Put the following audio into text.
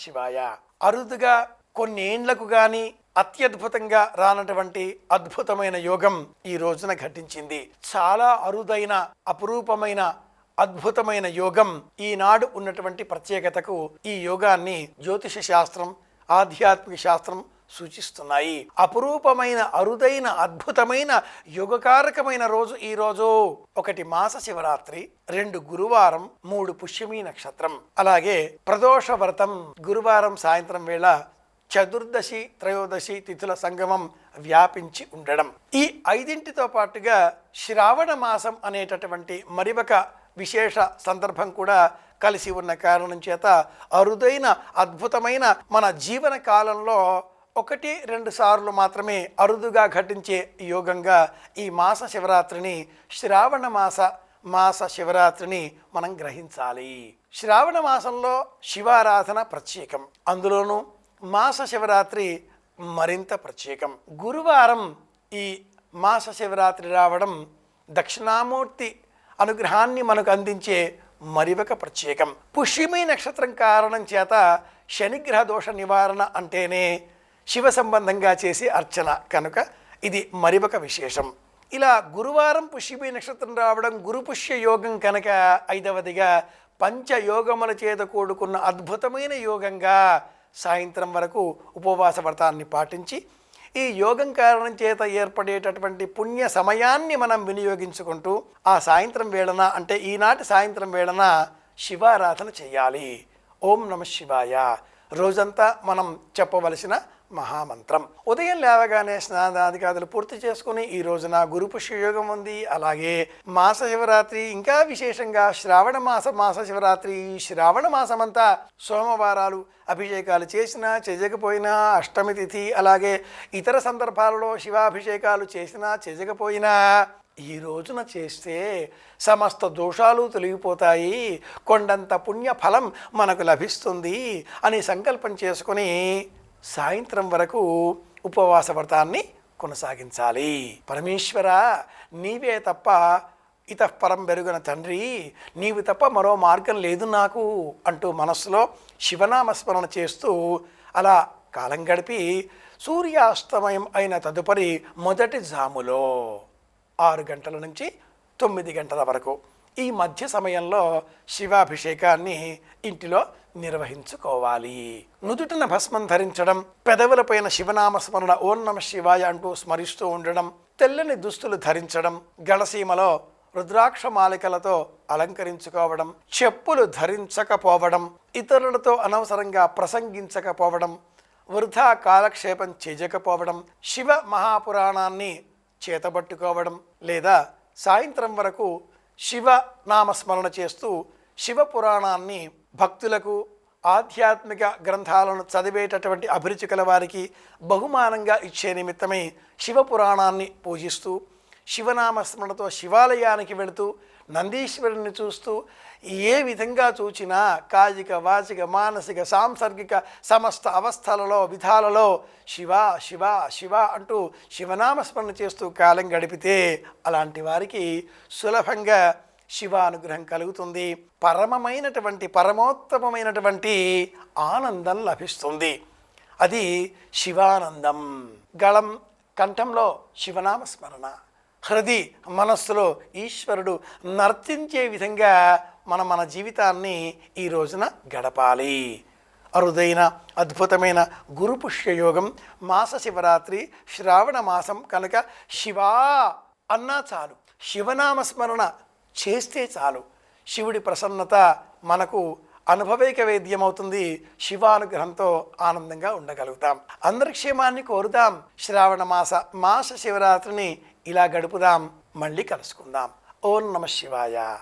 శివాయ. అరుదుగా కొన్నేండ్లకు గాని అత్యద్భుతంగా రానటువంటి అద్భుతమైన యోగం ఈ రోజున ఘటించింది. చాలా అరుదైన అపురూపమైన అద్భుతమైన యోగం ఈనాడు ఉన్నటువంటి ప్రత్యేకతకు ఈ యోగాన్ని జ్యోతిష శాస్త్రం ఆధ్యాత్మిక శాస్త్రం సూచిస్తున్నాయి. అపురూపమైన అరుదైన అద్భుతమైన యుగకారకమైన రోజు ఈ రోజు. ఒకటి మాస శివరాత్రి రెండు గురువారం మూడు పుష్యమి నక్షత్రం. అలాగే ప్రదోష వ్రతం గురువారం సాయంత్రం వేళ చతుర్దశి త్రయోదశి తిథుల సంగమం వ్యాపించి ఉండడం. ఈ ఐదింటితో పాటుగా శ్రావణ మాసం అనేటటువంటి మరి ఒక విశేష సందర్భం కూడా కలిసి ఉన్న కారణం చేత అరుదైన అద్భుతమైన మన జీవన కాలంలో ఒకటి రెండు సార్లు మాత్రమే అరుదుగా ఘటించే యోగంగా ఈ మాస శివరాత్రిని శ్రావణ మాస మాస శివరాత్రిని మనం గ్రహించాలి. శ్రావణ మాసంలో శివారాధన ప్రత్యేకం. అందులోనూ మాస శివరాత్రి మరింత ప్రత్యేకం. గురువారం ఈ మాస శివరాత్రి రావడం దక్షిణామూర్తి అనుగ్రహాన్ని మనకు అందించే మరివక ప్రత్యేకం. పుష్యమి నక్షత్రం కారణం చేత శనిగ్రహ దోష నివారణ అంటేనే శివ సంబంధంగా చేసే అర్చన కనుక ఇది మరివక విశేషం. ఇలా గురువారం పుష్యమి నక్షత్రం రావడం గురు పుష్య యోగం కనుక ఐదవదిగా పంచయోగముల చేత కూడుకున్న అద్భుతమైన యోగంగా సాయంత్రం వరకు ఉపవాస వ్రతాన్ని పాటించి ఈ యోగం కారణం చేత ఏర్పడేటటువంటి పుణ్య సమయాన్ని మనం వినియోగించుకుంటూ ఆ సాయంత్రం వేళన అంటే ఈనాటి సాయంత్రం వేళన శివారాధన చేయాలి. ఓం నమ శివాయ. రోజంతా మనం చెప్పవలసిన మహామంత్రం. ఉదయం లేవగానే స్నానాధికారులు పూర్తి చేసుకుని ఈ రోజున గురు పుష్యయోగం ఉంది. అలాగే మాస శివరాత్రి ఇంకా విశేషంగా శ్రావణ మాస మాస శివరాత్రి శ్రావణ మాసమంతా సోమవారాలు అభిషేకాలు చేసినా చేయకపోయినా అష్టమి తిథి అలాగే ఇతర సందర్భాలలో శివాభిషేకాలు చేసినా చేయకపోయినా ఈ రోజున చేస్తే సమస్త దోషాలు తొలగిపోతాయి. కొండంత పుణ్యఫలం మనకు లభిస్తుంది అని సంకల్పం చేసుకుని సాయంత్రం వరకు ఉపవాస వ్రతాన్ని కొనసాగించాలి. పరమేశ్వర నీవే తప్ప ఇతఃపరం పెరుగున తండ్రి నీవు తప్ప మరో మార్గం లేదు నాకు అంటూ మనస్సులో శివనామస్మరణ చేస్తూ అలా కాలం గడిపి సూర్యాస్తమయం అయిన తదుపరి మొదటి జాములో ఆరు గంటల నుంచి తొమ్మిది గంటల వరకు ఈ మధ్య సమయంలో శివాభిషేకాన్ని ఇంటిలో నిర్వహించుకోవాలి. నుదుటిన భస్మం ధరించడం పెదవులపైన శివనామస్మరణ ఓం నమ శివాయ అంటూ స్మరిస్తూ ఉండడం తెల్లని దుస్తులు ధరించడం గళసీమలో రుద్రాక్ష మాలికలతో అలంకరించుకోవడం చెప్పులు ధరించకపోవడం ఇతరులతో అనవసరంగా ప్రసంగించకపోవడం వృధా కాలక్షేపం చేయకపోవడం శివ మహాపురాణాన్ని చేతబట్టుకోవడం లేదా సాయంత్రం వరకు శివ నామస్మరణ చేస్తూ శివ పురాణాన్ని భక్తులకు ఆధ్యాత్మిక గ్రంథాలను చదివేటటువంటి అభిరుచి కల వారికి బహుమానంగా ఇచ్చే నిమిత్తమై శివ పురాణాన్ని పూజిస్తూ శివనామస్మరణతో శివాలయానికి వెళుతూ నందీశ్వరుని చూస్తూ ఏ విధంగా చూచినా కాయిక వాచిక మానసిక సాంసర్గిక సమస్త అవస్థలలో విధాలలో శివ శివ శివ అంటూ శివనామస్మరణ చేస్తూ కాలం గడిపితే అలాంటి వారికి సులభంగా శివ అనుగ్రహం కలుగుతుంది. పరమమైనటువంటి పరమోత్తమమైనటువంటి ఆనందం లభిస్తుంది. అది శివానందం. గళం కంఠంలో శివనామస్మరణ. హృది మనస్సులో ఈశ్వరుడు నర్తించే విధంగా మనం మన జీవితాన్ని ఈ రోజున గడపాలి. అరుదైన అద్భుతమైన గురు పుష్యయోగం మాస శివరాత్రి శ్రావణ మాసం కనుక శివా అన్నా చాలు. శివనామస్మరణ చేస్తే చాలు. శివుడి ప్రసన్నత మనకు అనుభవైక వేద్యమవుతుంది. శివానుగ్రహంతో ఆనందంగా ఉండగలుగుతాం. అందరి క్షేమాన్ని కోరుదాం. శ్రావణ మాస మాస శివరాత్రిని ఇలా గడుపుదాం మళ్ళీ కలుసుకుందాం. ఓం నమ శివాయ.